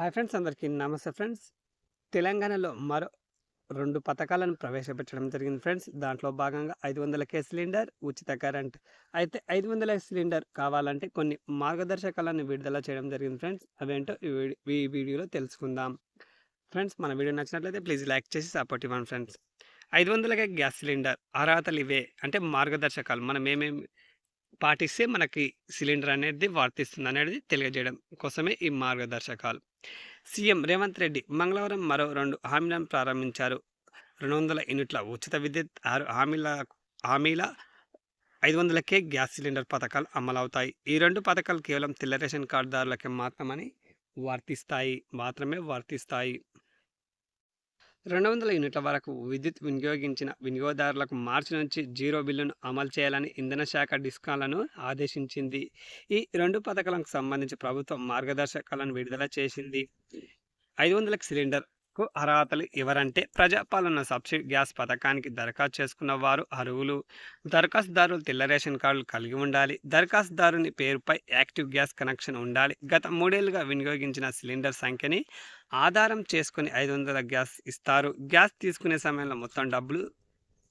Hi friends అందరికీ నమస్తే friends. తెలంగాణలో మరో రెండు పథకాలను ప్రవేశపెట్టడం జరిగింది ఫ్రెండ్స్. దాంట్లో భాగంగా ఐదు వందల కే సిలిండర్ ఉచిత కరెంట్. అయితే ఐదు వందల సిలిండర్ కావాలంటే కొన్ని మార్గదర్శకాలను విడుదల చేయడం జరిగింది ఫ్రెండ్స్. అవేంటో ఈ వీడియోలో తెలుసుకుందాం. ఫ్రెండ్స్ మన వీడియో నచ్చినట్లయితే ప్లీజ్ లైక్ చేసి సపోర్ట్ ఇవ్వండి ఫ్రెండ్స్. ఐదు వందలకే గ్యాస్ సిలిండర్ అర్హతలు ఇవే. అంటే మార్గదర్శకాలు. మనం ఏమేమి పాటిస్తే మనకి సిలిండర్ అనేది వర్తిస్తుంది అనేది తెలియజేయడం కోసమే ఈ మార్గదర్శకాలు. సీఎం రేవంత్ రెడ్డి మంగళవారం మరో రెండు హామీలను ప్రారంభించారు. రెండు వందల యూనిట్ల ఉచిత విద్యుత్ ఆరు హామీల హామీల ఐదు వందలకే గ్యాస్ సిలిండర్ పథకాలు అమలవుతాయి. ఈ రెండు పథకాలు కేవలం తెల్ల రేషన్ కార్డుదారులకే మాత్రమని వర్తిస్తాయి మాత్రమే వర్తిస్తాయి. రెండు వందల యూనిట్ల వరకు విద్యుత్ వినియోగించిన వినియోగదారులకు మార్చి నుంచి జీరో బిల్లును అమలు చేయాలని ఇంధన శాఖ డిస్కాలను ఆదేశించింది. ఈ రెండు పథకాలకు సంబంధించి ప్రభుత్వం మార్గదర్శకాలను విడుదల చేసింది. ఐదు వందలకు సిలిండర్ కు అర్హతలు ఎవరంటే ప్రజాపాలన సబ్సిడీ గ్యాస్ పథకానికి దరఖాస్తు చేసుకున్న వారు అర్హులు. దరఖాస్తుదారులు తెల్ల రేషన్ కార్డులు కలిగి ఉండాలి. దరఖాస్తుదారుని పేరుపై యాక్టివ్ గ్యాస్ కనెక్షన్ ఉండాలి. గత మూడేళ్ళుగా వినియోగించిన సిలిండర్ సంఖ్యని ఆధారం చేసుకుని ఐదు వందల గ్యాస్ ఇస్తారు. గ్యాస్ తీసుకునే సమయంలో మొత్తం డబ్బులు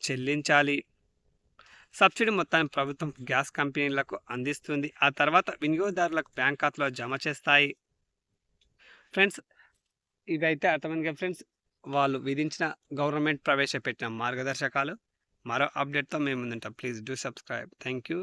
చెల్లించాలి. సబ్సిడీ మొత్తాన్ని ప్రభుత్వం గ్యాస్ కంపెనీలకు అందిస్తుంది. ఆ తర్వాత వినియోగదారులకు బ్యాంక్ ఖాతాలో జమ చేస్తాయి. ఫ్రెండ్స్ ఇదైతే అర్థమైంది ఫ్రెండ్స్. వాళ్ళు విధించిన గవర్నమెంట్ ప్రవేశపెట్టిన మార్గదర్శకాలు. మరో అప్డేట్తో మేము ముందుంటాం. Please do subscribe. Thank you